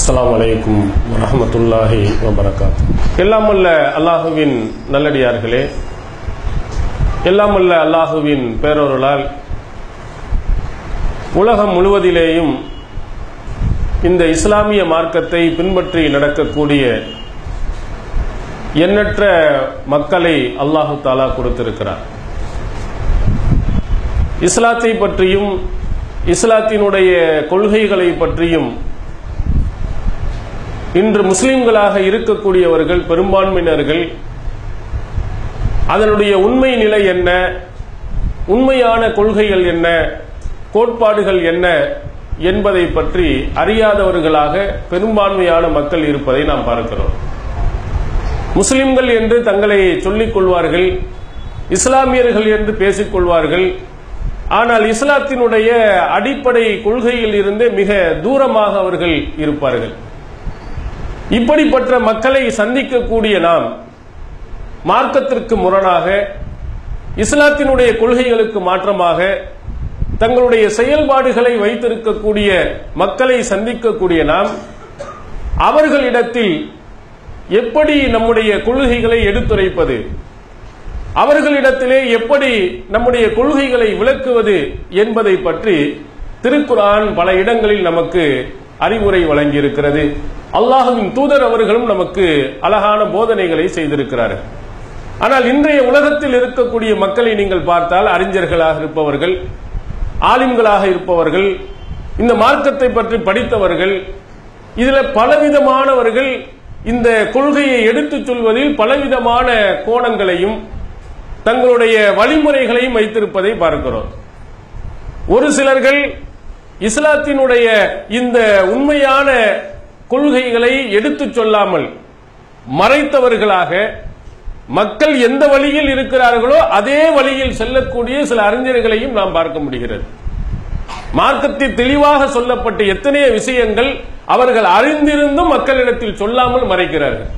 அஸ்லாம் வலைக்கும் வரமத்துல்லாஹி வபரகாத் எல்லாம் வல்ல அல்லாஹுவின் நல்லடியார்களே எல்லாம் வல்ல அல்லாஹுவின் பேரொருளால் உலகம் முழுவதிலேயும் இந்த இஸ்லாமிய மார்க்கத்தை பின்பற்றி நடக்கக்கூடிய எண்ணற்ற மக்களை அல்லாஹு தாலா கொடுத்திருக்கிறார். இஸ்லாத்தை பற்றியும் இஸ்லாத்தினுடைய கொள்கைகளை பற்றியும் இன்று முஸ்லிம்களாக இருக்கக்கூடியவர்கள் பெரும்பான்மையினர்கள் அதனுடைய உண்மை நிலை என்ன உண்மையான கொள்கைகள் என்ன கோட்பாடுகள் என்ன என்பதை பற்றி அறியாதவர்களாக பெரும்பான்மையான மக்கள் இருப்பதை நாம் பார்க்கிறோம். முஸ்லிம்கள் என்று தங்களை சொல்லிக் கொள்வார்கள் இஸ்லாமியர்கள் என்று பேசிக் கொள்வார்கள். ஆனால் இஸ்லாத்தினுடைய அடிப்படை கொள்கையில் இருந்து மிக தூரமாக அவர்கள் இருப்பார்கள். இப்படிப்பட்ட மக்களை சந்திக்கக்கூடிய நாம் மார்க்கத்திற்கு முரணாக இஸ்லாத்தினுடைய கொள்கைகளுக்கு மாற்றமாக தங்களுடைய செயல்பாடுகளை வைத்திருக்கக்கூடிய மக்களை சந்திக்கக்கூடிய நாம் அவர்களிடத்தில் எப்படி நம்முடைய கொள்கைகளை எடுத்துரைப்பது அவர்களிடத்திலே எப்படி நம்முடைய கொள்கைகளை விளக்குவது என்பதை பற்றி திருக்குரான் பல இடங்களில் நமக்கு அறிவுரை வழங்கியிருக்கிறது. அல்லாஹுவின் தூதர் அவர்களும் நமக்கு அழகான போதனைகளை செய்திருக்கிறார்கள். ஆனால் இன்றைய உலகத்தில் இருக்கக்கூடிய மக்களை நீங்கள் பார்த்தால் அறிஞர்களாக இருப்பவர்கள் ஆலிம்களாக இருப்பவர்கள் இந்த மார்க்கத்தை பற்றி படித்தவர்கள் இதுல பலவிதமானவர்கள் இந்த கொள்கையை எடுத்துச் சொல்வதில் பலவிதமான கோணங்களையும் தங்களுடைய வழிமுறைகளையும் வைத்திருப்பதை பார்க்கிறோம். ஒரு சிலர்கள் இஸ்லாத்தினுடைய இந்த உண்மையான கொள்கைகளை எடுத்துச் சொல்லாமல் மறைத்தவர்களாக மக்கள் எந்த வழியில் இருக்கிறார்களோ அதே வழியில் செல்லக்கூடிய சில அறிஞர்களையும் நாம் பார்க்க முடிகிறது. மார்க்கத்தில் தெளிவாக சொல்லப்பட்ட எத்தனைய விஷயங்கள் அவர்கள் அறிந்திருந்தும் மக்களிடத்தில் சொல்லாமல் மறைக்கிறார்கள்.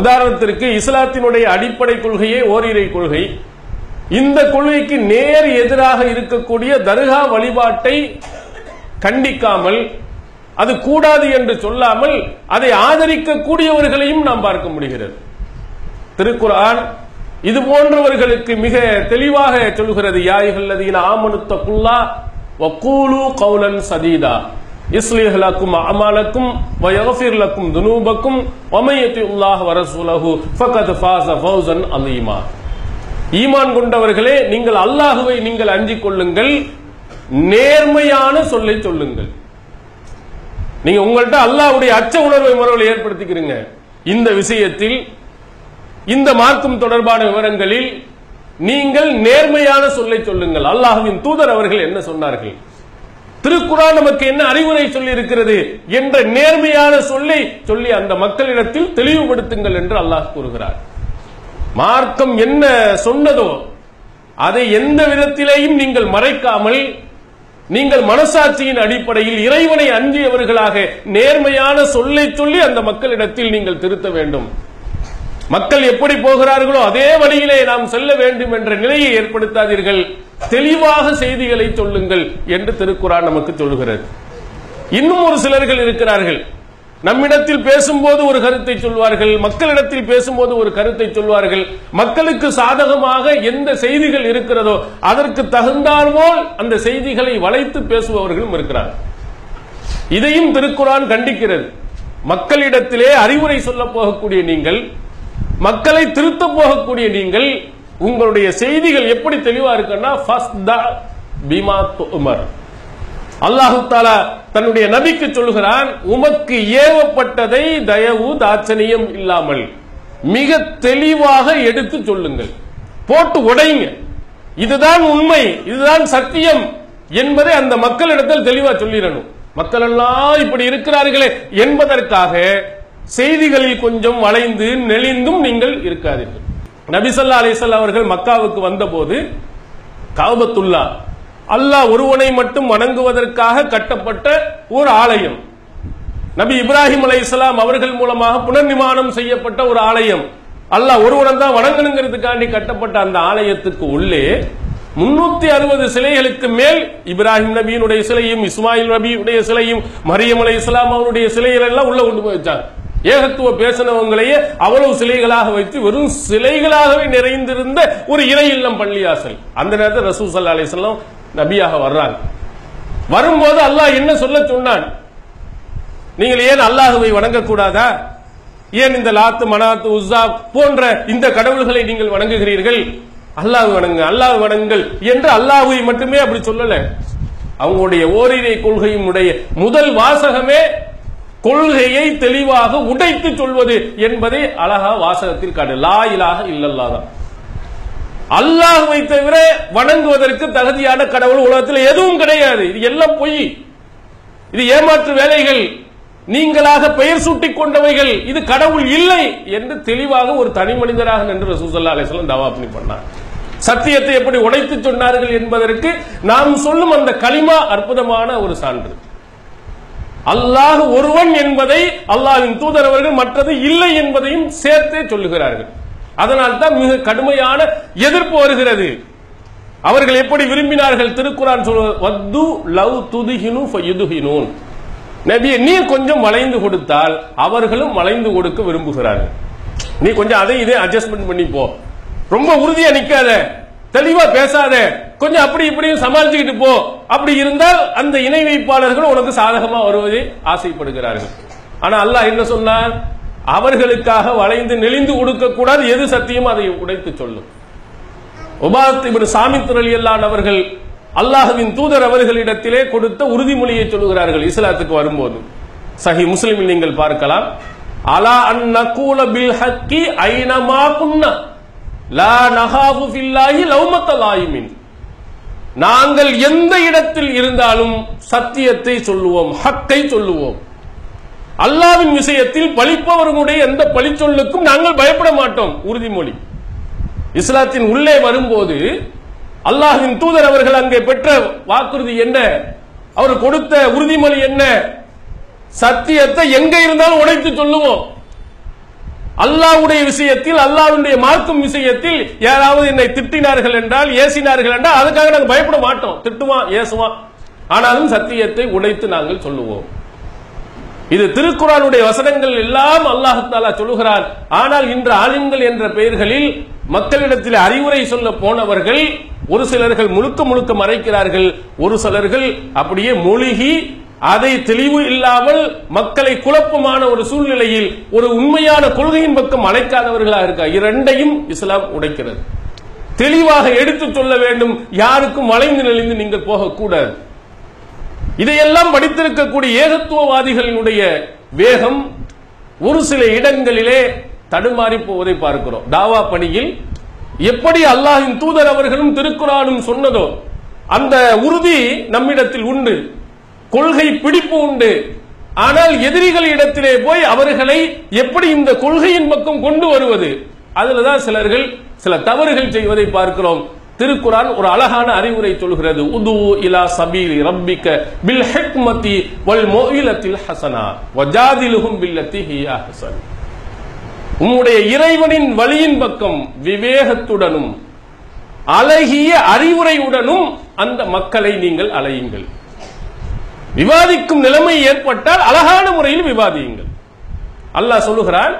உதாரணத்திற்கு இஸ்லாத்தினுடைய அடிப்படை கொள்கையே ஓரிரை கொள்கை. இந்த கொள்கைக்கு நேர் எதிராக இருக்கக்கூடிய தர்கா வழிபாட்டை கண்டிக்காமல் அது கூடாது என்று சொல்லாமல் அதை ஆதரிக்கக்கூடியவர்களையும் நாம் பார்க்க முடிகிறது. திருக்குரான் இது போன்றவர்களுக்கு மிக தெளிவாக சொல்கிறது யாய்கல்லதீன ஆமனுத்த குல்லா வக்கூலு கௌலன் சதீதா. இஸ்லிஹ் லக்கும் அமாலக்கும் வயகஃபிர் லக்கும் துனூபக்கும் வமையத்தி உல்லாஹ் வரசூலஹு ஃபகத் ஃபாஸ ஃபௌசன் அலீமா. ஈமான் கொண்டவர்களே நீங்கள் அல்லாஹுவை நீங்கள் அஞ்சிக் கொள்ளுங்கள் நேர்மையான சொல்லை சொல்லுங்கள். நீங்க உங்கள்கிட்ட அல்லாவுடைய அச்ச உணர்வை முறைகளை ஏற்படுத்திக்கிறீங்க. இந்த விஷயத்தில் இந்த மார்க்கம் தொடர்பான விவரங்களில் நீங்கள் நேர்மையான சொல்லை சொல்லுங்கள். அல்லாஹுவின் தூதர் அவர்கள் என்ன சொன்னார்கள்? திருக்குறான் நமக்கு என்ன அறிவுரை சொல்லி இருக்கிறது என்ற நேர்மையான சொல்லை சொல்லி அந்த மக்களிடத்தில் தெளிவுபடுத்துங்கள் என்று அல்லாஹ் கூறுகிறார். மார்க்கம் என்ன சொன்னதோ அதை எந்த விதத்திலேயும் நீங்கள் மறைக்காமல் நீங்கள் மனசாட்சியின் அடிப்படையில் இறைவனை அஞ்சியவர்களாக நேர்மையான சொல்லை சொல்லி அந்த மக்களிடத்தில் நீங்கள் திருத்த வேண்டும். மக்கள் எப்படி போகிறார்களோ அதே வழியிலே நாம் செல்ல வேண்டும் என்ற நிலையை ஏற்படுத்தாதீர்கள். தெளிவாக செய்திகளை சொல்லுங்கள் என்று திருக்குறான் நமக்கு சொல்கிறது இன்னும் ஒரு சிலர்கள் இருக்கிறார்கள். நம்மிடத்தில் பேசும்போது ஒரு கருத்தை சொல்வார்கள் மக்களிடத்தில் பேசும்போது ஒரு கருத்தை சொல்வார்கள். மக்களுக்கு சாதகமாக எந்த செய்திகள் இருக்கிறதோ அதற்கு தகுந்தால்போல் அந்த செய்திகளை வளைத்து பேசுபவர்களும் இருக்கிறார் இதையும் திருக்குறான் கண்டிக்கிறது. மக்களிடத்திலே அறிவுரை சொல்ல போகக்கூடிய நீங்கள் மக்களை திருத்த போகக்கூடிய நீங்கள் உங்களுடைய செய்திகள் எப்படி தெளிவா இருக்குன்னா பீமா உமர் அல்லாஹு தாலா தன்னுடைய நபிக்கு சொல்லுகிறான் உமக்கு ஏவப்பட்டதை தயவு தாட்சணியம் இல்லாமல் மிக தெளிவாக எடுத்து சொல்லுங்கள். போட்டு உடைங்க. இதுதான் உண்மை இதுதான் சத்தியம் என்பதை அந்த மக்களிடத்தில் தெளிவா சொல்லிடணும். மக்கள் எல்லாம் இப்படி இருக்கிறார்களே என்பதற்காக செய்திகளில் கொஞ்சம் வளைந்து நெளிந்தும் நீங்கள் இருக்காதீர்கள். நபிசல்லா அலிசல்லா அவர்கள் மக்காவுக்கு வந்தபோது காபத்துல்லா அல்லாஹ் ஒருவனை மட்டும் வணங்குவதற்காக கட்டப்பட்ட ஒரு ஆலயம். நபி இப்ராஹிம் அலை அவர்கள் மூலமாக புனர்நிமாணம் செய்யப்பட்ட ஒரு ஆலயம். அல்லாஹ் ஒருவனம் தான் வணங்கணுங்கிறதுக்காண்டி கட்டப்பட்ட அந்த ஆலயத்துக்கு உள்ளே முன்னூத்தி அறுபது சிலைகளுக்கு மேல் இப்ராஹிம் நபியினுடைய சிலையும் இஸ்மாயில் நபியுடைய சிலையும் மரியம் அலை இஸ்லாம் அவருடைய சிலைகள் எல்லாம் உள்ள கொண்டு போய் வச்சாங்க. ஏகத்துவ பேசினவங்களையே அவ்வளவு சிலைகளாக வைத்து வெறும் சிலைகளாகவே நிறைந்திருந்த ஒரு இறை இல்லம் பள்ளியாசல். அந்த நேரத்தில் ரசூ சல்லா அலிஸ்லாம் நபியாக வர்றாங்க. வரும்போது அல்லாஹ் என்ன சொல்ல சொன்னான்? நீங்கள் ஏன் அல்லாஹுவை வணங்கக்கூடாதா? ஏன் இந்த லாத்து மனாத்து உஸ்ஸா போன்ற இந்த கடவுள்களை நீங்கள் வணங்குகிறீர்கள்? அல்லாஹ் வணங்கு அல்லாஹ் வணங்குங்கள் என்று அல்லாஹுவை மட்டுமே அப்படி சொல்லல. அவங்களுடைய ஓரிரை கொள்கையினுடைய முதல் வாசகமே கொள்கையை தெளிவாக உடைத்து சொல்வது என்பதை அழகா வாசகத்தில் காட்டு. லா இலாக இல்லல்லாதான் அல்லாஹுவை தவிர வணங்குவதற்கு தகுதியான கடவுள் உலகத்தில் எதுவும் கிடையாது. இது எல்லாம் பொய். இது ஏமாற்று வேலைகள். நீங்களாக பெயர் சூட்டிக் கொண்டவைகள். இது கடவுள் இல்லை என்று தெளிவாக ஒரு தனி மனிதராக நின்று ரசூசல்லா அலிஸ்லாம் தவா பண்ணி பண்ணார். சத்தியத்தை எப்படி உடைத்து சொன்னார்கள் என்பதற்கு நாம் சொல்லும் அந்த களிமா அற்புதமான ஒரு சான்று. அல்லாஹ் ஒருவன் என்பதை அல்லாஹின் தூதர் அவர்கள் மற்றது இல்லை என்பதையும் சேர்த்தே சொல்லுகிறார்கள். அதனால் தான் மிக கடுமையான எதிர்ப்பு வருகிறது. அவர்கள் எப்படி விரும்பினார்கள்? திருக்குறான் வத்து லவ் துதுகினு ஃபயுதுகினூன். நபியை நீ கொஞ்சம் வளைந்து கொடுத்தால் அவர்களும் வளைந்து கொடுக்க விரும்புகிறார்கள். நீ கொஞ்சம் அதை இதே அட்ஜஸ்ட்மெண்ட் பண்ணி போ. ரொம்ப உறுதியா நிக்காத. தெளிவா பேசாத. கொஞ்சம் அப்படி இப்படியும் சமாளிச்சுக்கிட்டு போ. அப்படி இருந்தால் அந்த இணை வைப்பாளர்கள் உனக்கு சாதகமா வருவதை ஆசைப்படுகிறார்கள். ஆனா அல்லாஹ் என்ன சொன்னார்? அவர்களுக்காக வளைந்து நெளிந்து கொடுக்க கூடாது எது சத்தியமோ அதை உடைத்து சொல்லும். உபாத் இப்னு சாமித் ரலியல்லாஹு அவர்கள் அல்லாஹவின் தூதர் அவர்களிடத்திலே கொடுத்த உறுதிமொழியை சொல்லுகிறார்கள் இஸ்லாத்துக்கு வரும்போது. சஹி முஸ்லிமில் நீங்கள் பார்க்கலாம். அலா அன் நகூல பில் ஹக்கி ஐனமா குன்னா? லா நஹாபு ஃபில்லாஹி லௌமத்த நாங்கள் எந்த இடத்தில் இருந்தாலும் சத்தியத்தை சொல்லுவோம் ஹக்கை சொல்லுவோம். அல்லாவின் விஷயத்தில் பழிப்பவர்களுடைய எந்த பழிச்சொல்லுக்கும் நாங்கள் பயப்பட மாட்டோம் உறுதிமொழி. இஸ்லாத்தின் உள்ளே வரும்போது அல்லாஹின் தூதர் அவர்கள் அங்கே பெற்ற வாக்குறுதி என்ன? அவர் கொடுத்த உறுதிமொழி என்ன? சத்தியத்தை எங்க இருந்தாலும் உடைத்து சொல்லுவோம். அல்லாவுடைய விஷயத்தில் அல்லாவுடைய மார்க்கும் விஷயத்தில் யாராவது என்னை திட்டினார்கள் என்றால் ஏசினார்கள் என்றால் அதுக்காக நாங்கள் பயப்பட மாட்டோம். திட்டுவான் ஏசுவான் ஆனாலும் சத்தியத்தை உடைத்து நாங்கள் சொல்லுவோம். இது திருக்குறானுடைய வசனங்கள் எல்லாம் அல்லாஹ் தாலா சொல்லுகிறான். ஆனால் இன்று ஆலிம்கள் என்ற பெயர்களில் மக்களிடத்தில் அறிவுரை சொல்ல போனவர்கள் ஒரு சிலர்கள் முழுக்க முழுக்க மறைக்கிறார்கள். ஒரு சிலர்கள் அப்படியே மூழ்கி அதை தெளிவு இல்லாமல் மக்களை குழப்பமான ஒரு சூழ்நிலையில் ஒரு உண்மையான கொள்கையின் பக்கம் அழைக்காதவர்களாக இருக்கா? இரண்டையும் இஸ்லாம் உடைக்கிறது. தெளிவாக எடுத்து சொல்ல வேண்டும். யாருக்கும் வளைந்து நெளிந்து நீங்கள் போகக்கூடாது. இதையெல்லாம் படித்திருக்கக்கூடிய ஏகத்துவவாதிகளினுடைய வேகம் ஒரு சில இடங்களிலே தடுமாறி போவதை பார்க்கிறோம். தாவா பணியில் எப்படி அல்லாஹின் தூதர் அவர்களும் திருக்குறானும் சொன்னதோ அந்த உறுதி நம்மிடத்தில் உண்டு. கொள்கை பிடிப்பு உண்டு. ஆனால் எதிரிகள் இடத்திலே போய் அவர்களை எப்படி இந்த கொள்கையின் பக்கம் கொண்டு வருவது? அதுலதான் சிலர்கள் சில தவறுகள் செய்வதை பார்க்கிறோம். திருக்குரான் ஒரு அழகான அறிவுரை சொல்கிறது. உது இலா சபீலி ரப்பிக்க பில் ஹிக்மதி வல் மொயிலத்தில் ஹசனா. வஜாதிலுகும் பில்லத்தி ஹியா ஹசன் உம்முடைய இறைவனின் வழியின் பக்கம் விவேகத்துடனும் அழகிய அறிவுரையுடனும் அந்த மக்களை நீங்கள் அலையுங்கள். விவாதிக்கும் நிலைமை ஏற்பட்டால் அழகான முறையில் விவாதியுங்கள். அல்லாஹ் சொல்லுகிறான்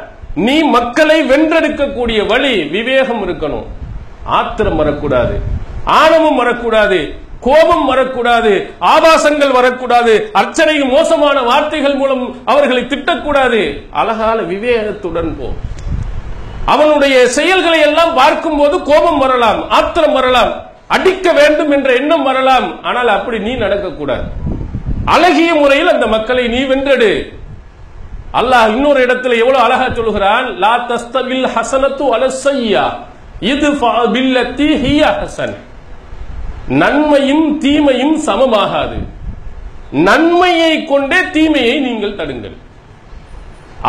நீ மக்களை வென்றெடுக்கக்கூடிய வழி விவேகம் இருக்கணும். ஆத்திரம் வரக்கூடாது ஆணவம் வரக்கூடாது கோபம் வரக்கூடாது ஆபாசங்கள் வரக்கூடாது அர்ச்சனையும் மோசமான வார்த்தைகள் மூலம் அவர்களை திட்டக்கூடாது. அழகான விவேகத்துடன் போ. அவனுடைய செயல்களை எல்லாம் பார்க்கும் போது கோபம் வரலாம் ஆத்திரம் வரலாம் அடிக்க வேண்டும் என்ற எண்ணம் வரலாம். ஆனால் அப்படி நீ நடக்கக்கூடாது. அழகிய முறையில் அந்த மக்களை நீ வென்றெடு. அல்லாஹ் இன்னொரு இடத்துல எவ்வளவு அழகா சொல்லுகிறான் லா தஸ்தவில் ஹசனத்து அலசையா இது பில்லத்தி ஹிய ஹசன். நன்மையும் தீமையும் சமமாகாது. நன்மையை கொண்டே தீமையை நீங்கள் தடுங்கள்.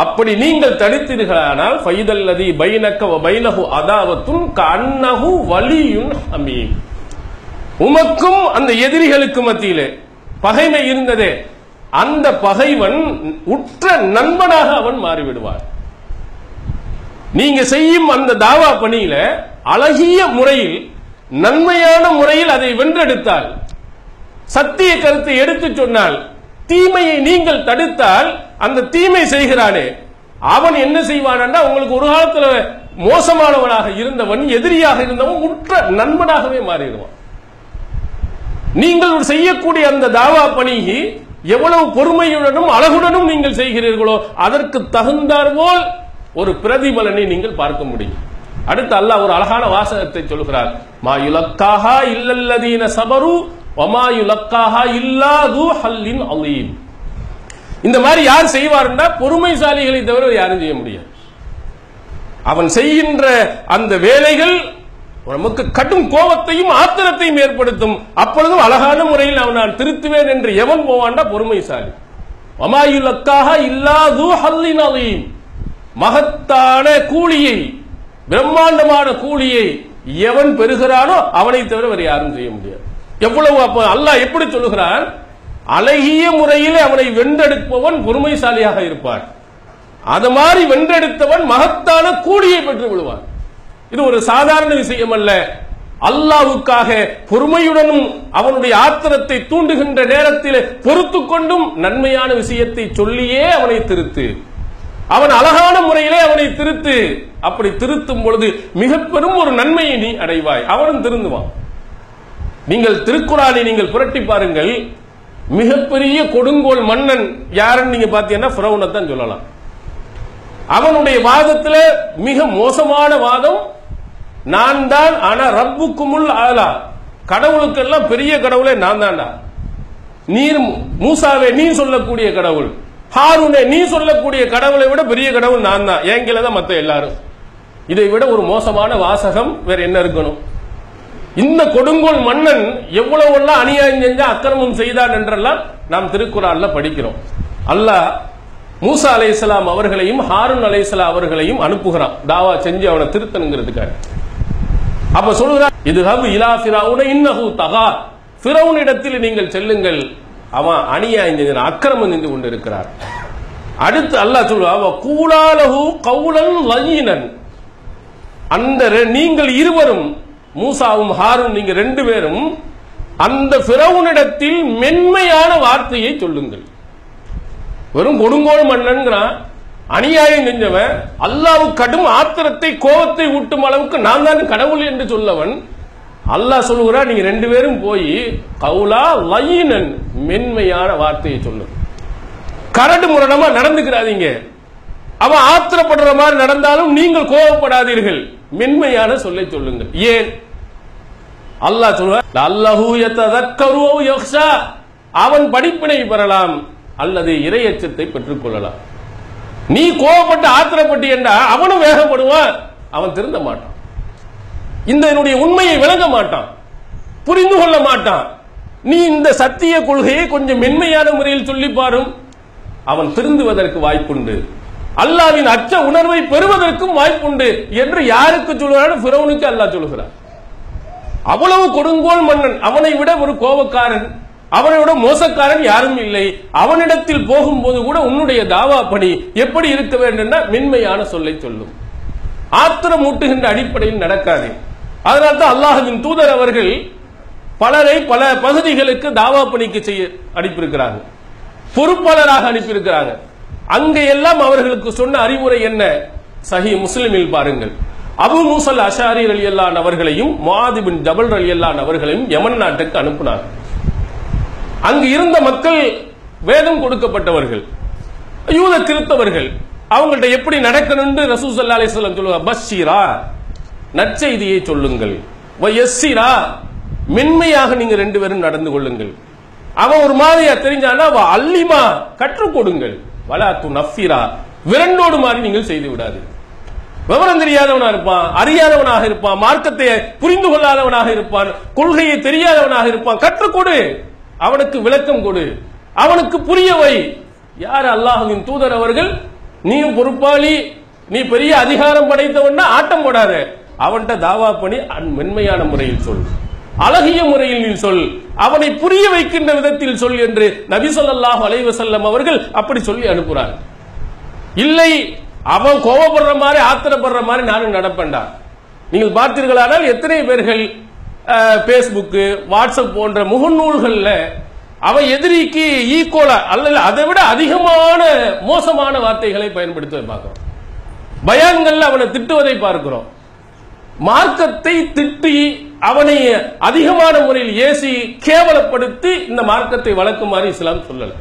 அப்படி நீங்கள் தடுத்தீர்களானால் ஃபைதல்லதி பைனக்க வ பைனஹு கண்ணகு கண்ணஹு வலியுன் உமக்கும் அந்த எதிரிகளுக்கு மத்தியிலே பகைமை இருந்ததே. அந்த பகைவன் உற்ற நண்பனாக அவன் மாறிவிடுவார் நீங்க செய்யும் அந்த தாவா பணியில அழகிய முறையில் நன்மையான முறையில் அதை வென்றெடுத்தால் சத்திய கருத்தை எடுத்து சொன்னால் தீமையை நீங்கள் தடுத்தால் அந்த தீமை செய்கிறானே. அவன் என்ன செய்வான் உங்களுக்கு ஒரு காலத்துல மோசமானவனாக இருந்தவன் எதிரியாக இருந்தவன் உற்ற நண்பனாகவே மாறிடுவான். நீங்கள் செய்யக்கூடிய அந்த தாவா பணியை எவ்வளவு பொறுமையுடனும் அழகுடனும் நீங்கள் செய்கிறீர்களோ அதற்கு தகுந்தார்போல் ஒரு பிரதிபலனை நீங்கள் பார்க்க முடியும். அடுத்து அல்லாஹ் ஒரு அழகான வாசகத்தை சொல்கிறார். மா யுலக்காஹா இல்லல்லதீன சபரு வமா யுலக்காஹா இல்லாது ஹல்லின் அலீம். இந்த மாதிரி யார் செய்வார்னா பொறுமைசாலிகளை தவிர யாரும் செய்ய முடியாது. அவன் செய்கின்ற அந்த வேலைகள் நமக்கு கடும் கோபத்தையும் ஆத்திரத்தையும் ஏற்படுத்தும். அப்பொழுதும் அழகான முறையில் அவன் நான் திருத்துவேன் என்று எவன் போவான்டா பொறுமைசாலி. அமாயுலக்காக இல்லாது ஹல்லின் அலீம். மகத்தான கூலியை பிரம்மாண்டமான கூலியை எவன் பெறுகிறானோ அவனை தவிர வேறு யாரும் செய்ய முடியாது. எவ்வளவு அப்ப அல்லாஹ் எப்படி சொல்லுகிறான்? அழகிய முறையில் அவனை வென்றெடுப்பவன் பொறுமைசாலியாக இருப்பான். அது மாதிரி வென்றெடுத்தவன் மகத்தான கூலியை பெற்று விடுவான் இது ஒரு சாதாரண விஷயம் அல்ல. அல்லாவுக்காக பொறுமையுடனும் அவனுடைய ஆத்திரத்தை தூண்டுகின்ற நேரத்தில் பொறுத்து கொண்டும் நன்மையான விஷயத்தை சொல்லியே அவனை திருத்து. அவன் அழகான முறையிலே அவனை திருத்து. அப்படி திருத்தும் பொழுது மிக பெரும் ஒரு நன்மையை நீ அடைவாய். அவனும் திருந்துவான். நீங்கள் திருக்குறானை நீங்கள் புரட்டி பாருங்கள். மிகப்பெரிய கொடுங்கோல் மன்னன் யாருன்னு நீங்க பாத்தீங்கன்னா ஃபிரௌனை தான் சொல்லலாம். அவனுடைய வாதத்துல மிக மோசமான வாதம் நான் தான் ஆனா ரப்புக்குமுல் ஆலா கடவுளுக்கெல்லாம் பெரிய கடவுளே நான் தான்டா நீர் மூசாவே நீ சொல்லக்கூடிய கடவுள். ஹாரூனே நீ சொல்லக்கூடிய கடவுளை விட பெரிய கடவுள் நான் தான் என் தான் மற்ற எல்லாரும். இதை விட ஒரு மோசமான வாசகம் வேற என்ன இருக்கணும்? இந்த கொடுங்கோல் மன்னன் எவ்வளவு எல்லாம் அநியாயம் செஞ்சா அக்கிரமம் செய்தான் என்றெல்லாம் நாம் திருக்குறான்ல படிக்கிறோம். அல்லாஹ் மூசா அலைஹிஸ்ஸலாம் அவர்களையும் ஹாரூன் அலைஹிஸ்ஸலாம் அவர்களையும் அனுப்புகிறான். தாவா செஞ்சு அவனை திருத்தணுங்கிறதுக்காக. அப்ப சொல்லுகிறார் இது ஹபு இலா இன்னஹு தகா. ஃபிரௌனிடத்தில் நீங்கள் செல்லுங்கள். அவன் அநியாயம் செஞ்சான் அக்கிரமம் நின்று கொண்டிருக்கிறார். அடுத்து அல்லாஹ் சொல்லுவா "வ கூலாலஹு கௌலன் லயீனன். அந்த நீங்கள் இருவரும் மூசாவும் ஹாரும் நீங்க ரெண்டு பேரும் அந்த பிறவுனிடத்தில் மென்மையான வார்த்தையை சொல்லுங்கள். வெறும் கொடுங்கோல் மன்னன்கிறான் அநியாயம் செஞ்சவன் அல்லாஹ் கடும் ஆத்திரத்தை கோபத்தை ஊட்டும் அளவுக்கு நான் தான் கடவுள் என்று சொல்லவன். அல்லாஹ் சொல்லுகிறா நீங்க ரெண்டு பேரும் போய் கவுலா லயீனன் மென்மையான வார்த்தையை சொல்லுங்க கரடு முரடமா நடந்துக்கிறாதீங்க. அவன் ஆத்திரப்படுற மாதிரி நடந்தாலும் நீங்கள் கோபப்படாதீர்கள். மென்மையான சொல்லை சொல்லுங்கள். ஏன்? அல்லாஹ் சொல்லுவார் அல்லாஹு யததக்கரு யக்ஷா அவன் படிப்பினை பெறலாம் அல்லது இரையச்சத்தை பெற்றுக் கொள்ளலாம். நீ கோபப்பட்டு ஆத்திரப்பட்டு என்றா அவனும் வேகப்படுவான். அவன் திருந்த மாட்டான். இந்த என்னுடைய உண்மையை விளங்க மாட்டான். புரிந்து கொள்ள மாட்டான். நீ இந்த சத்திய கொள்கையை கொஞ்சம் மென்மையான முறையில் சொல்லி பாரும். அவன் திருந்துவதற்கு வாய்ப்புண்டு. அல்லாவின் அச்ச உணர்வை பெறுவதற்கும் வாய்ப்புண்டு என்று யாருக்கு சொல்லுகிறான் பிறவனுக்கு அல்லாஹ் சொல்லுகிறான். அவ்வளவு கொடுங்கோல் மன்னன். அவனை விட ஒரு கோபக்காரன். அவனை விட மோசக்காரன் யாரும் இல்லை. அவனிடத்தில் போகும்போது கூட உன்னுடைய தாவா பணி எப்படி இருக்க வேண்டும் மென்மையான சொல்லை சொல்லும். ஆத்திரம் ஊட்டுகின்ற அடிப்படையில் நடக்காது. அதனால தான் அல்லாஹுவின் தூதர் அவர்கள் பலரை பல பகுதிகளுக்கு தாவா பணிக்கு செய்ய அனுப்பியிருக்கிறாங்க. பொறுப்பாளராக அனுப்பியிருக்கிறாங்க. அங்க எல்லாம் அவர்களுக்கு சொன்ன அறிவுரை என்ன? சஹி முஸ்லிமில் பாருங்கள். அபு மூசல் அஷாரி ரலியல்லான் அவர்களையும் மாதிபின் பின் ஜபல் ரலியல்லான் அவர்களையும் யமன் நாட்டுக்கு அனுப்பினார் அங்கு இருந்த மக்கள் வேதம் கொடுக்கப்பட்டவர்கள் யூத கிறிஸ்தவர்கள் அவங்கள்ட்ட எப்படி நடக்கணும்னு ரசூல் சல்லா அலைஹி வஸல்லம் சொல்லுவாங்க பஷீரா நற்செய்தியை சொல்லுங்கள். வ மென்மையாக நீங்க ரெண்டு பேரும் நடந்து கொள்ளுங்கள். அவன் ஒரு மாதிரியா தெரிஞ்சானா அவ அல்லிமா கற்றுக் கொடுங்கள். வலா து நஃபிரா விரண்டோடு மாதிரி நீங்கள் செய்து விடாது விவரம் தெரியாதவனா இருப்பான் அறியாதவனாக இருப்பான் மார்க்கத்தை புரிந்து கொள்ளாதவனாக இருப்பான் கொள்கையை தெரியாதவனாக இருப்பான் கற்றுக்கொடு அவனுக்கு விளக்கம் கொடு. அவனுக்கு புரிய வை யார் அல்லாஹுவின் தூதர் அவர்கள்? நீயும் பொறுப்பாளி. நீ பெரிய அதிகாரம் படைத்தவன்னா ஆட்டம் போடாத. அவன்கிட்ட தாவா பண்ணி அன்- மென்மையான முறையில் சொல். அழகிய முறையில் நீ சொல். அவனை புரிய வைக்கின்ற விதத்தில் சொல் என்று நபி ஸல்லல்லாஹு அலைவசல்லம் அவர்கள் அப்படி சொல்லி அனுப்புறாங்க இல்லை அவன் கோபப்படுற மாதிரி ஆத்திரப்படுற மாதிரி நானும் நடப்பேன்டா. நீங்கள் பார்த்தீர்களானால் எத்தனை பேர்கள் பேஸ்புக்கு வாட்ஸ்அப் போன்ற முகநூல்கள்ல அவன் எதிரிக்கு ஈக்குவலா அல்ல அதை விட அதிகமான மோசமான வார்த்தைகளை பயன்படுத்துவதை பார்க்கிறோம். பயான்கள்ல அவனை திட்டுவதை பார்க்கிறோம். மார்க்கத்தை திட்டி அவனை அதிகமான முறையில் ஏசி கேவலப்படுத்தி இந்த மார்க்கத்தை வளர்க்குமாறு இஸ்லாம் சொல்லல.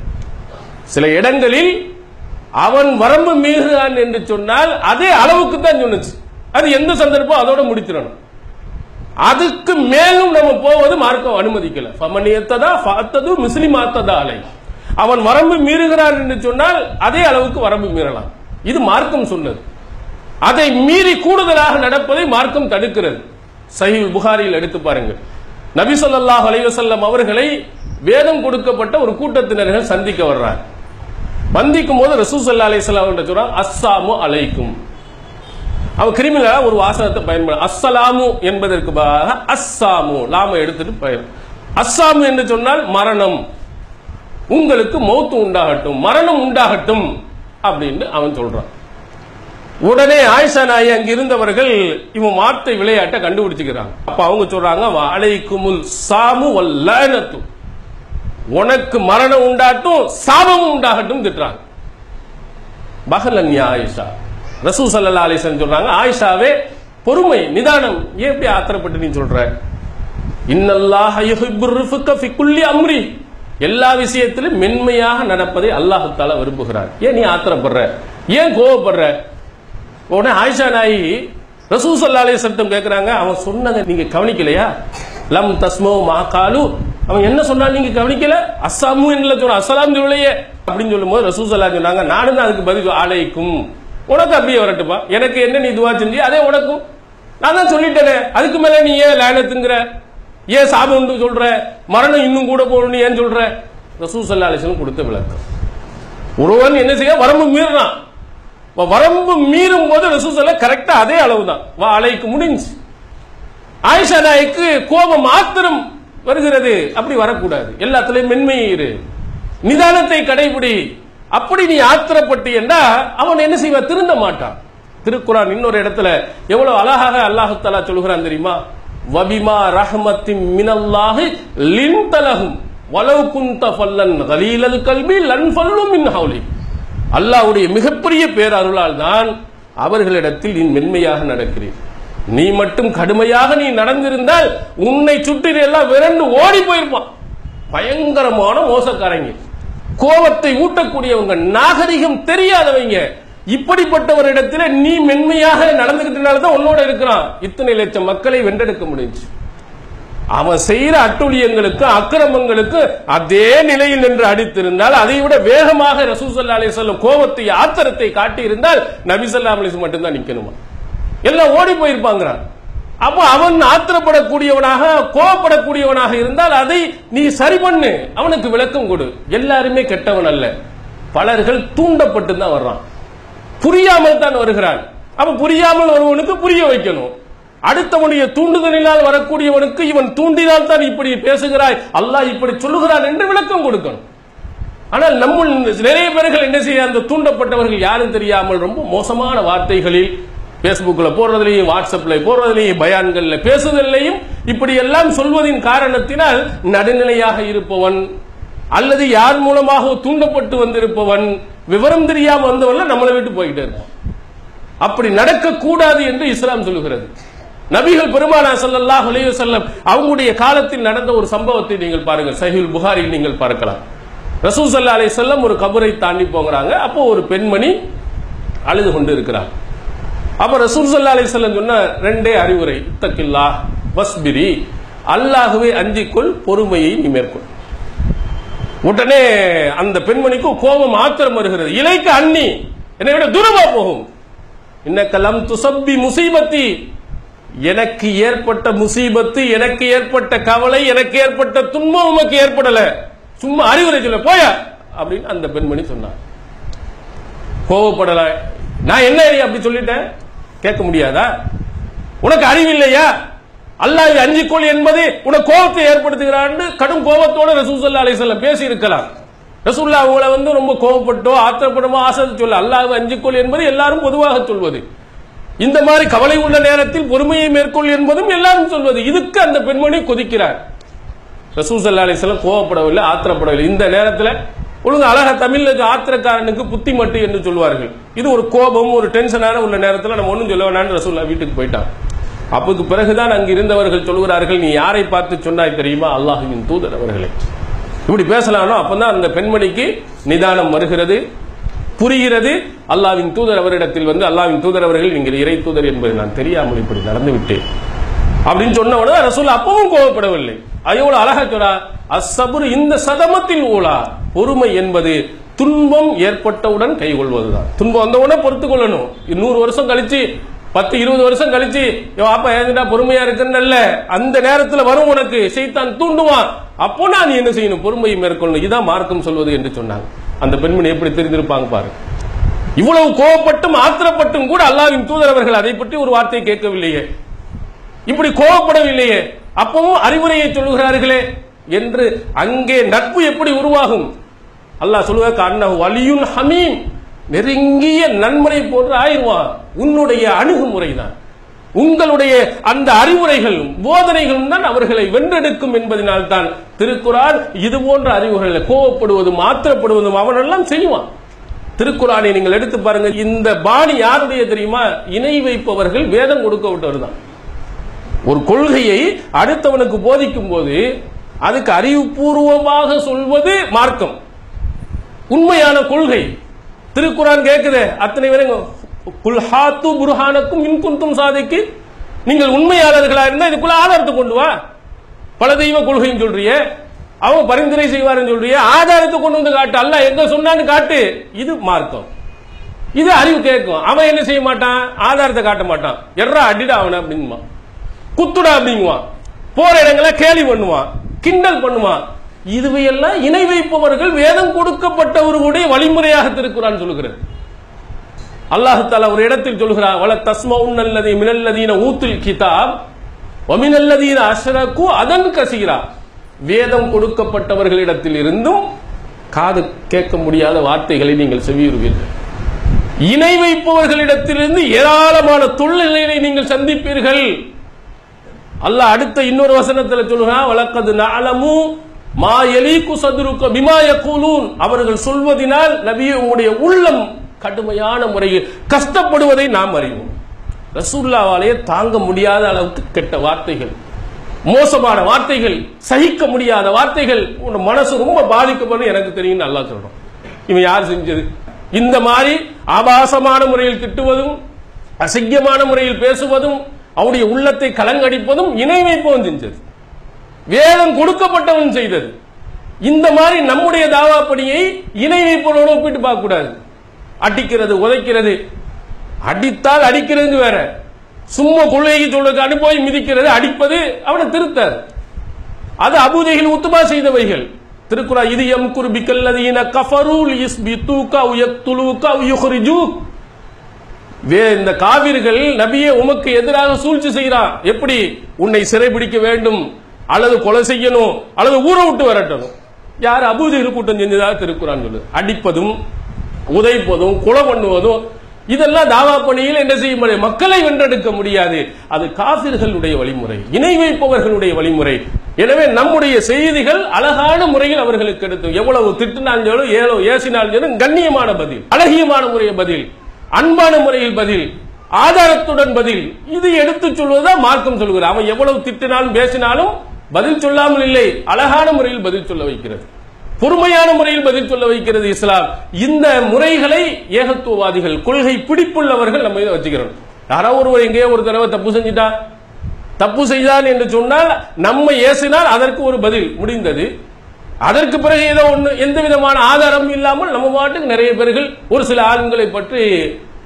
சில இடங்களில் அவன் வரம்பு மீறுகிறான் என்று சொன்னால் அதே அளவுக்கு தான் சொன்னுச்சு. அது எந்த சந்தர்ப்பம்? அதோட முடித்திடணும் அதுக்கு மேலும் நம்ம போவது மார்க்கம் அனுமதிக்கல. ஃபமனியத்ததா பார்த்ததும் முஸ்லிமாத்ததா அலை. அவன் வரம்பு மீறுகிறான் என்று சொன்னால் அதே அளவுக்கு வரம்பு மீறலாம். இது மார்க்கம் சொன்னது. அதை மீறி கூடுதலாக நடப்பதை மார்க்கம் தடுக்கிறது. சஹீல் புகாரியில் எடுத்து பாருங்கள். நபி சொல்லாஹ் அலைவசல்லம் அவர்களை வேதம் கொடுக்கப்பட்ட ஒரு கூட்டத்தினர்கள் சந்திக்க வர்றார். வந்திக்கும் போது ரசூல் ஸல்லல்லாஹு அலைஹி சொல்றாங்க அஸ்ஸாமு அலைக்கும். அவன் கிரிமினலா ஒரு வாசனத்தை பயன்படும் அஸ்ஸலாமு என்பதற்கு பதிலாக அஸ்ஸாமு லாம எடுத்துட்டு பயன் அஸ்ஸாமு என்று சொன்னால் மரணம். உங்களுக்கு மௌத்து உண்டாகட்டும் மரணம் உண்டாகட்டும் அப்படின்னு அவன் சொல்றான். உடனே ஆயிஷா நாயி அங்கிருந்தவர்கள் இவன் வார்த்தை விளையாட்டை கண்டுபிடிச்சுக்கிறாங்க. அப்ப அவங்க சொல்றாங்க அலைக்குமுல் சாமு வல்லனத்து உனக்கு மரணம் உண்டாட்டும் சாபமும் உண்டாகட்டும் திட்டுறாங்க. பகலன் ஆயிஷா. ரசூ சல்லா அலிசன் சொல்றாங்க ஆயிஷாவே பொறுமை நிதானம் ஏன் இப்படி ஆத்திரப்பட்டு நீ சொல்ற? இன்னல்லாஹ குல்லி அம்ரி. எல்லா விஷயத்திலும் மென்மையாக நடப்பதை அல்லாஹால விரும்புகிறார். ஏன் நீ ஆத்திரப்படுற? ஏன் கோவப்படுற? உடனே ஆயிஷா நாயி ரசூ சல்லா அலிசன் கேட்கிறாங்க அவன் சொன்னதை நீங்க கவனிக்கலையா? லம் தஸ்மோ மா காலு. அவன் என்ன சொன்னாலும் நீங்க கவனிக்கல? அஸ்ஸாமு என்ன சொல்ற அசலாம் சொல்லலையே. அப்படின்னு சொல்லும்போது ரசூ சல்லா சொன்னாங்க நானும் தான் அதுக்கு பதில் ஆலைக்கும் உனக்கு அப்படியே வரட்டுப்பா எனக்கு என்ன நீ துவா செஞ்சு? அதே உனக்கும். நான் தான் சொல்லிட்டேனே. அதுக்கு மேல நீ ஏன் லேனத்துங்கிற? ஏன் சாபம் சொல்ற? மரணம் இன்னும் கூட போகணும்னு ஏன் சொல்ற? ரசூ சல்லா அலிஸ்லம் கொடுத்த விளக்கம். ஒருவன் என்ன செய்ய? வரம்பு மீறினான் வரம்பு மீறும் போது ரசூசல்ல கரெக்டா அதே அளவு தான். வா அலைக்கு முடிஞ்சு. ஆயிஷா நாய்க்கு கோபம் மாத்திரம் வருகிறது. அப்படி வரக்கூடாது. எல்லாத்துலயும் மென்மை இரு. நிதானத்தை கடைபிடி. அப்படி நீ ஆத்திரப்பட்டு என்றா அவன் என்ன செய்வா திருந்த மாட்டான். திருக்குறான் இன்னொரு இடத்துல எவ்வளவு அழகாக அல்லாஹு தலா சொல்கிறான் தெரியுமா? வபிமா ரஹமத்தின் மினல்லாஹி லின்தலஹும் வலவு குந்த ஃபல்லன் கலீலல் கல்வி லன் ஃபல்லும் மின் ஹவுலி அல்லாஹ்வுடைய மிகப்பெரிய பேரருளால் தான் அவர்களிடத்தில் நீ மென்மையாக நடக்கிறேன். நீ மட்டும் கடுமையாக நீ நடந்திருந்தால் உன்னை சுற்றி எல்லாம் விரண்டு ஓடி போயிருப்பான். பயங்கரமான மோசக்காரங்க. கோபத்தை ஊட்டக்கூடியவங்க நாகரிகம் தெரியாதவங்க. இப்படிப்பட்டவரிடத்துல நீ மென்மையாக நடந்துகிட்டனாலதான் உன்னோட இருக்கிறான். இத்தனை லட்சம் மக்களை வென்றெடுக்க முடிஞ்சு. அவன் செய்யற அட்டுழியங்களுக்கு அக்கிரமங்களுக்கு அதே நிலையில் நின்று அடித்திருந்தால் அதை விட வேகமாக ரசூசல்லா அலி சொல்லும் கோபத்தை ஆத்திரத்தை காட்டியிருந்தால் நபிசல்லா அலிஸ் மட்டும்தான் நிக்கணுமா? எல்லாம் ஓடி போயிருப்பாங்கிறான். அப்போ அவன் ஆத்திரப்படக்கூடியவனாக கோபப்படக்கூடியவனாக இருந்தால் அதை நீ சரி பண்ணு. அவனுக்கு விளக்கம் கொடு. எல்லாருமே கெட்டவன் அல்ல. பலர்கள் தூண்டப்பட்டு தான் வர்றான். புரியாமல் தான் வருகிறான். அப்ப புரியாமல் வருவனுக்கு புரிய வைக்கணும். அடுத்தவனுடைய தூண்டுதலினால் வரக்கூடியவனுக்கு இவன் தூண்டினால் தான் இப்படி பேசுகிறாய். அல்லாஹ் இப்படி சொல்லுகிறான் என்று விளக்கம் கொடுக்கணும். ஆனால் நம்ம நிறைய பேர்கள் என்ன செய்ய அந்த தூண்டப்பட்டவர்கள் யாரும் தெரியாமல் ரொம்ப மோசமான வார்த்தைகளில் பேஸ்புக்கில் போடுறதுலையும் வாட்ஸ்அப்பில் போடுறதுலையும் பயான்களில் பேசுதல்லையும் இப்படி எல்லாம் சொல்வதின் காரணத்தினால் நடுநிலையாக இருப்பவன் அல்லது யார் மூலமாக தூண்டப்பட்டு வந்திருப்பவன் விவரம் தெரியாம வந்தவன் நம்மளை விட்டு போய்கிட்டே இருப்பான். அப்படி நடக்கக்கூடாது என்று இஸ்லாம் சொல்லுகிறது. நபிகள் பெருமானா சல்லாஹ் அலைஹி அவங்களுடைய காலத்தில் நடந்த ஒரு சம்பவத்தை நீங்கள் பாருங்கள். சஹில் புகாரில் நீங்கள் பார்க்கலாம். ரசூசல்லா அலை செல்லம் ஒரு கபரை தாண்டி போகிறாங்க. அப்போ ஒரு பெண்மணி அழுது கொண்டு இருக்கிறார் அப்ப ரசூல் சல்லா அலி வஸல்லம் சொன்ன ரெண்டே அறிவுரை. இத்தக்கில்லா வஸ்பிரி அல்லாகவே அஞ்சிக்கொள் பொறுமையை நீ மேற்கொள். உடனே அந்த பெண்மணிக்கு கோபம் ஆத்திரம் வருகிறது. இலைக்கு அண்ணி என்னை விட தூரமா போகும். இன்னக்கலம் துசப்பி முசீபத்தி எனக்கு ஏற்பட்ட முசீபத்து எனக்கு ஏற்பட்ட கவலை எனக்கு ஏற்பட்ட துன்பம் உமக்கு ஏற்படல. சும்மா அறிவுரை சொல்ல போய அப்படின்னு அந்த பெண்மணி சொன்னார். கோவப்படல. நான் என்ன அப்படி சொல்லிட்டேன்? கேட்க முடியாதா? உனக்கு அறிவில்லையா? அல்லாஹ் அஞ்சிக்கொள் என்பது உனக்கு கோபத்தை ஏற்படுத்துகிறான்னு கடும் கோபத்தோட ரசூசல்லா அலிசல்லம் பேசி இருக்கலாம் ரசூல்லா அவங்கள வந்து ரொம்ப கோபப்பட்டோ ஆத்திரப்படமோ ஆசை சொல்ல அல்லாஹ் அஞ்சிக்கொள் என்பது எல்லாரும் பொதுவாக சொல்வது. இந்த மாதிரி கவலை உள்ள நேரத்தில் பொறுமையை மேற்கொள் என்பதும் எல்லாரும் சொல்வது. இதுக்கு அந்த பெண்மணி கொதிக்கிறார். ரசூசல்லா அலிஸ்லாம் கோபப்படவில்லை ஆத்திரப்படவில்லை. இந்த நேரத்தில் ஒழுங்கு அழகா தமிழுக்கு ஆத்திரக்காரனுக்கு புத்தி மட்டு என்று சொல்வார்கள் இது ஒரு கோபம் ஒரு டென்ஷனான உள்ள நேரத்தில் நம்ம ஒன்றும் சொல்ல வேணான்னு ரசூல்லா வீட்டுக்கு போயிட்டான். அப்போது பிறகுதான் அங்கு இருந்தவர்கள் சொல்கிறார்கள் நீ யாரை பார்த்து சொன்னாய் தெரியுமா? அல்லாஹுவின் தூதர் அவர்களை. இப்படி பேசலானோ அப்பதான் அந்த பெண்மணிக்கு நிதானம் வருகிறது புரிகிறது. அல்லாவின் தூதர் அவரிடத்தில் வந்து அல்லாவின் தூதர் அவர்கள் நீங்கள் இறை தூதர் என்பதை நான் தெரியாமல் இப்படி நடந்துவிட்டேன். அப்படின்னு சொன்ன உடனே ரசூல் அப்பவும் கோவப்படவில்லை. அவ்வளவு அழகா சொல்றா அசபுர் இந்த சதமத்தில் ஊழா. பொறுமை என்பது துன்பம் ஏற்பட்டவுடன் கைகொள்வதுதான். துன்பம் வந்தவுடனே பொறுத்து கொள்ளணும். நூறு வருஷம் கழிச்சு பத்து இருபது வருஷம் கழிச்சு அப்பா ஏன்டா பொறுமையா இருக்குன்னு அந்த நேரத்துல வரும் உனக்கு. செய்தான் தூண்டுவான். அப்போ நான் என்ன செய்யணும்? பொறுமையை மேற்கொள்ளணும். இதான் மார்க்கம் சொல்வது என்று சொன்னாங்க. அந்த பெண்மணி எப்படி தெரிந்திருப்பாங்க பாரு இவ்வளவு கோவப்பட்டும் ஆத்திரப்பட்டும் கூட அல்லாவின் தூதரவர்கள் அதை பற்றி ஒரு வார்த்தையை கேட்கவில்லையே. இப்படி கோபப்படவில்லையே. அப்பவும் அறிவுரையை சொல்லுகிறார்களே என்று அங்கே நட்பு எப்படி உருவாகும்? அல்லாஹ் சொல்லுவாக்க அன்னஹு வலியுன் ஹமீம். நெருங்கிய நன்முறை போன்று ஆயிடுவான் உன்னுடைய அணுகுமுறை தான் உங்களுடைய அந்த அறிவுரைகளும் போதனைகளும் தான் அவர்களை வென்றெடுக்கும் என்பதனால் தான் திருக்குறான் இது போன்ற அறிவுரைகளை கோவப்படுவதும் ஆத்திரப்படுவதும் அவனெல்லாம் செய்வான். திருக்குறானை நீங்கள் எடுத்து பாருங்க இந்த பாணி யாருடைய தெரியுமா? இணை வைப்பவர்கள் வேதம் கொடுக்கப்பட்டவர் தான் ஒரு கொள்கையை அடுத்தவனுக்கு போதிக்கும் போது அதுக்கு அறிவுபூர்வமாக சொல்வது மார்க்கம். உண்மையான கொள்கை. திருக்குறான் கேட்குது அத்தனை பேரும் குல்ஹாத்து புருஹானுக்கும் இன்குந்தும் சாதிக்கு. நீங்கள் உண்மையாளர்களா இருந்தா இதுக்குள்ள ஆதாரத்தை கொண்டு வா. பல தெய்வ கொள்கைன்னு சொல்றிய. அவன் பரிந்துரை செய்வாருன்னு சொல்றிய. ஆதாரத்தை கொண்டு வந்து காட்டு. அல்ல எங்க சொன்னான்னு காட்டு. இது மார்க்கம். இது அறிவு கேட்கும். அவன் என்ன செய்ய மாட்டான்? ஆதாரத்தை காட்ட மாட்டான். எர்ரா அடிடா அவனை அப்படின்மா குத்துடா அப்படிங்குவான். போற இடங்களை கேலி பண்ணுவான். கிண்டல் பண்ணுவான். இதுவையெல்லாம் இணை வைப்பவர்கள் வேதம் கொடுக்கப்பட்டவர்களுடைய வழிமுறையாக திருக்குறான் சொல்லுகிறது. அல்லாஹு தாலா ஒரு இடத்தில் சொல்கிறார் வல தஸ்மவுன் அல்லதி மினல்லதீன ஊத்துல் கிதாப் ஒமினல்லதீன அஷ்ரகு அதன் கசீரா. வேதம் கொடுக்கப்பட்டவர்களிடத்தில் இருந்தும் காது கேட்க முடியாத வார்த்தைகளை நீங்கள் செவியுறுவீர்கள். இணை வைப்பவர்களிடத்திலிருந்து ஏராளமான தொழில்களை நீங்கள் சந்திப்பீர்கள். அல்ல அடுத்த இன்னொரு வசனத்தில் சொல்லுகிறான் வழக்கது நலமு மா எலிக்கு சதுருக்க விமாய கூலூன் அவர்கள் சொல்வதினால் நபியே உங்களுடைய உள்ளம் கடுமையான முறையில் கஷ்டப்படுவதை நாம் அறிவோம். ரசூல்லாவாலேயே தாங்க முடியாத அளவுக்கு கெட்ட வார்த்தைகள் மோசமான வார்த்தைகள் சகிக்க முடியாத வார்த்தைகள் உன் மனசு ரொம்ப பாதிக்கப்படும் எனக்கு தெரியும் நல்லா சொல்றோம் இவன் யார் செஞ்சது? இந்த மாதிரி ஆபாசமான முறையில் திட்டுவதும் அசிங்கமான முறையில் பேசுவதும் அவருடைய உள்ளத்தை கலங்கடிப்பதும் இணை வைப்பதும் செஞ்சது. வேதம் கொடுக்கப்பட்டவன் செய்தது. இந்த மாதிரி நம்முடைய தாவா பணியை இணை வைப்பவனோட ஒப்பிட்டு பார்க்க கூடாது அடிக்கிறது உதைக்கிறது. அடித்தால் அடிக்கிறது வேற. சும்மா கொள்ளைக்கு சொல்லுக்கு அனுப்பி மிதிக்கிறது அடிப்பது அவனை திருத்த அது அபூதைகள் உத்துமா செய்தவைகள். திருக்குறா இது எம் குர்பிக்கல்லதீன கஃபரூல் இஸ்பி தூக்கா உயக்துலுக உயுஹ்ரிஜூக் வே இந்த காவிர்கள் நபியே உமக்கு எதிராக சூழ்ச்சி செய்கிறான் எப்படி? உன்னை சிறைபிடிக்க வேண்டும் அல்லது கொலை செய்யணும் அல்லது ஊரை விட்டு வரட்டணும். யார் அபூஜைகள் கூட்டம் செஞ்சதாக திருக்குறான் சொல்லு அடிப்பதும் உதைப்பதும் கொலை பண்ணுவதும் இதெல்லாம் தாவா பணியில் என்ன செய்ய முடியாது? மக்களை வென்றெடுக்க முடியாது. அது காசிர்களுடைய வழிமுறை இணை வைப்பவர்களுடைய வழிமுறை. எனவே நம்முடைய செய்திகள் அழகான முறையில் அவர்களுக்கு எடுத்து எவ்வளவு திட்டினாலும் ஏழோ ஏசினாலும் கண்ணியமான பதில் அழகியமான முறைய பதில். அன்பான முறையில் பதில் ஆதாரத்துடன் பதில். இது எடுத்து சொல்வதுதான் மார்க்கம் சொல்கிறார் அவன் எவ்வளவு திட்டினாலும் பேசினாலும் பதில் சொல்லாமல் இல்லை. அழகான முறையில் பதில் சொல்ல வைக்கிறது. பொறுமையான முறையில் பதில் சொல்ல வைக்கிறது இஸ்லாம். இந்த முறைகளை ஏகத்துவவாதிகள் கொள்கை பிடிப்புள்ளவர்கள் நம்ம இதை வச்சுக்கிறோம். யாரோ ஒருவர் எங்கேயோ ஒரு தடவை தப்பு செஞ்சிட்டா தப்பு செய்தான் என்று சொன்னால் நம்ம ஏசினால் அதற்கு ஒரு பதில் முடிந்தது. அதற்கு பிறகு ஏதோ ஒன்று எந்த விதமான ஆதாரமும் இல்லாமல் நம்ம பாட்டுக்கு நிறைய பேர்கள் ஒரு சில ஆளுங்களை பற்றி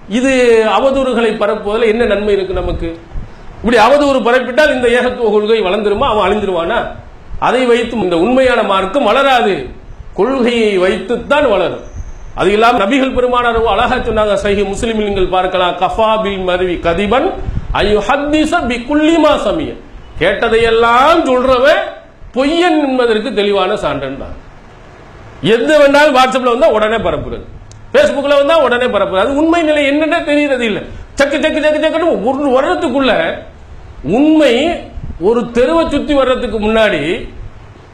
இது அவதூறுகளை பரப்புவதில் என்ன நன்மை இருக்கு நமக்கு? இப்படி அவதூறு பரப்பிட்டால் இந்த ஏகத்துவ கொள்கை வளர்ந்துருமா? அவன் அழிந்துருவானா? அதை வைத்து இந்த உண்மையான மார்க்கம் வளராது. கொள்கையை வைத்துத்தான் வளரும். அது இல்லாமல் நபிகள் பெருமானார் அழகா சொன்னாங்க சஹி முஸ்லிமில் நீங்கள் பார்க்கலாம் கஃபா பில் மருவி கதிபன் ஐயோ ஹத்தீச பி குல்லிமா சமிய கேட்டதையெல்லாம் சொல்றவன் பொய்யன் என்பதற்கு தெளிவான சான்றன் தான் எது வேணாலும் வாட்ஸ்அப்ல வந்தா உடனே பரப்புறது. பேஸ்புக்ல வந்தா உடனே பரப்புறது. அது உண்மை நிலை என்னன்னே தெரியறது இல்லை. சக்கு சக்கு சக்கு சக்குன்னு ஒரு வருடத்துக்குள்ள உண்மை ஒரு தெருவை சுத்தி வர்றதுக்கு முன்னாடி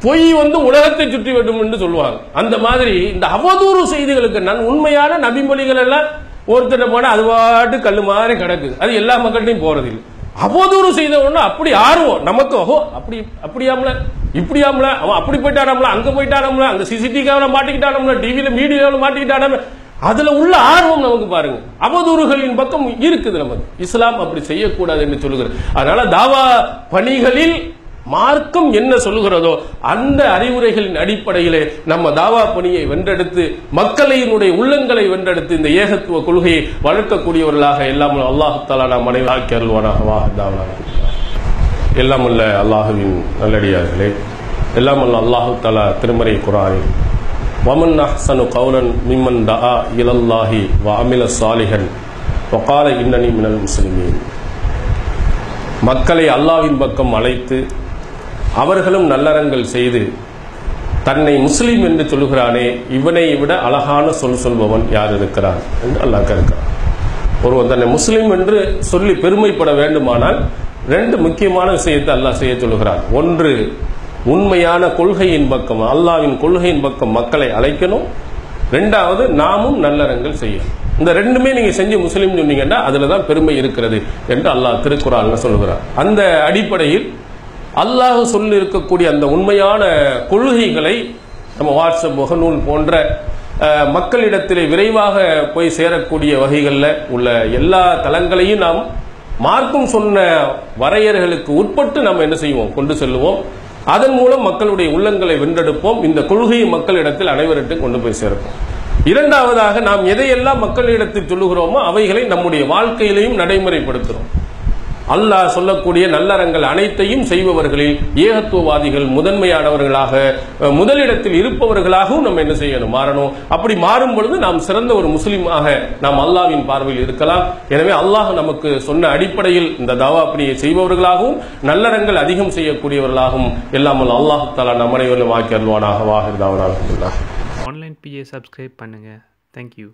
பொய் வந்து உலகத்தை சுற்றி வேண்டும் என்று சொல்லுவாங்க. அந்த மாதிரி இந்த அவதூறு செய்திகளுக்கு நான் உண்மையான நபிமொழிகள் எல்லாம் ஒருத்தர் போனா அது பாட்டு கல்லு மாதிரி கிடக்குது. அது எல்லா மக்கள்கிட்டையும் போறது இல்லை அவதூறு செய்த ஒன்று அப்படி ஆர்வம். நமக்கு ஓஹோ அப்படி அப்படியாமல? இப்படியாமல? அவன் அப்படி போயிட்டானாம்ல? அங்க போயிட்டானாம்ல? அங்க சிசிடிவி கேமரா மாட்டிக்கிட்டானாம்ல? டிவியில மீடியாவில் மாட்டிக்கிட்டானாம அதுல உள்ள ஆர்வம் நமக்கு பாருங்க. அவதூறுகளின் பக்கம் இருக்குது நமக்கு. இஸ்லாம் அப்படி செய்யக்கூடாது என்று சொல்லுகிறது. அதனால தாவா பணிகளில் மார்க்கம் என்ன சொல்லுகிறதோ அந்த அறிவுரைகளின் அடிப்படையிலே நம்ம தாவா பணியை வென்றெடுத்து மக்களினுடைய உள்ளங்களை வென்றெடுத்து இந்த ஏகத்துவ கொள்கையை வளர்க்கக்கூடியவர்களாக எல்லாம் அல்லாஹு தாலா நாம் மனைவாக்கி அருள்வானாக. வா தாவா. எல்லாம் உள்ள அல்லாஹுவின் நல்லடியார்களே எல்லாம் உள்ள அல்லாஹு தலா திருமறை குரானில் வமன் அஹ்சனு கவுலன் மிம்மன் தஆ இலல்லாஹி வ அமில சாலிஹன் ஒகால இன்னனி மினல் முஸ்லிமீன். மக்களை அல்லாவின் பக்கம் அழைத்து அவர்களும் நல்லறங்கள் செய்து தன்னை முஸ்லீம் என்று சொல்லுகிறானே இவனை விட அழகான சொல் சொல்பவன் யார் இருக்கிறார் என்று அல்லாஹ் இருக்கிறான் ஒருவன் தன்னை முஸ்லீம் என்று சொல்லி பெருமைப்பட வேண்டுமானால் ரெண்டு முக்கியமான விஷயத்தை அல்லாஹ் செய்ய சொல்லுகிறான். ஒன்று உண்மையான கொள்கையின் பக்கம் அல்லாவின் கொள்கையின் பக்கம் மக்களை அழைக்கணும். ரெண்டாவது நாமும் நல்லறங்கள் செய்யணும். இந்த ரெண்டுமே நீங்க செஞ்சு முஸ்லீம் சொன்னீங்கன்னா அதுல தான் பெருமை இருக்கிறது என்று அல்லாஹ் திருக்குறான்ல சொல்லுகிறார் அந்த அடிப்படையில் அல்லாஹ் சொல்லி இருக்கக்கூடிய அந்த உண்மையான கொள்கைகளை நம்ம வாட்ஸ்அப் முகநூல் போன்ற மக்களிடத்திலே விரைவாக போய் சேரக்கூடிய வகைகளில் உள்ள எல்லா தளங்களையும் நாம் மார்க்கும் சொன்ன வரையறைகளுக்கு உட்பட்டு நம்ம என்ன செய்வோம்? கொண்டு செல்லுவோம். அதன் மூலம் மக்களுடைய உள்ளங்களை வென்றெடுப்போம். இந்த கொள்கையை மக்களிடத்தில் அனைவரிட்டும் கொண்டு போய் சேர்ப்போம். இரண்டாவதாக நாம் எதையெல்லாம் மக்களிடத்தில் சொல்லுகிறோமோ அவைகளை நம்முடைய வாழ்க்கையிலையும் நடைமுறைப்படுத்துகிறோம் அல்லாஹ் சொல்லக்கூடிய நல்லறங்கள் அனைத்தையும் செய்பவர்களில் ஏகத்துவவாதிகள் முதன்மையானவர்களாக முதலிடத்தில் இருப்பவர்களாகவும் நம்ம என்ன செய்யணும் மாறணும். அப்படி மாறும் பொழுது நாம் சிறந்த ஒரு முஸ்லீமாக நாம் அல்லாவின் பார்வையில் இருக்கலாம். எனவே அல்லாஹ் நமக்கு சொன்ன அடிப்படையில் இந்த தாவா பணியை செய்பவர்களாகவும் நல்லறங்கள் அதிகம் செய்யக்கூடியவர்களாகவும் எல்லாம் அல்லாஹ் தாலா நம் அனைவரும் ஆக்கி அல்வானாக வாகிருதாவனாக ஆன்லைன் பிஏ சப்ஸ்கிரைப் பண்ணுங்கள் தேங்க்யூ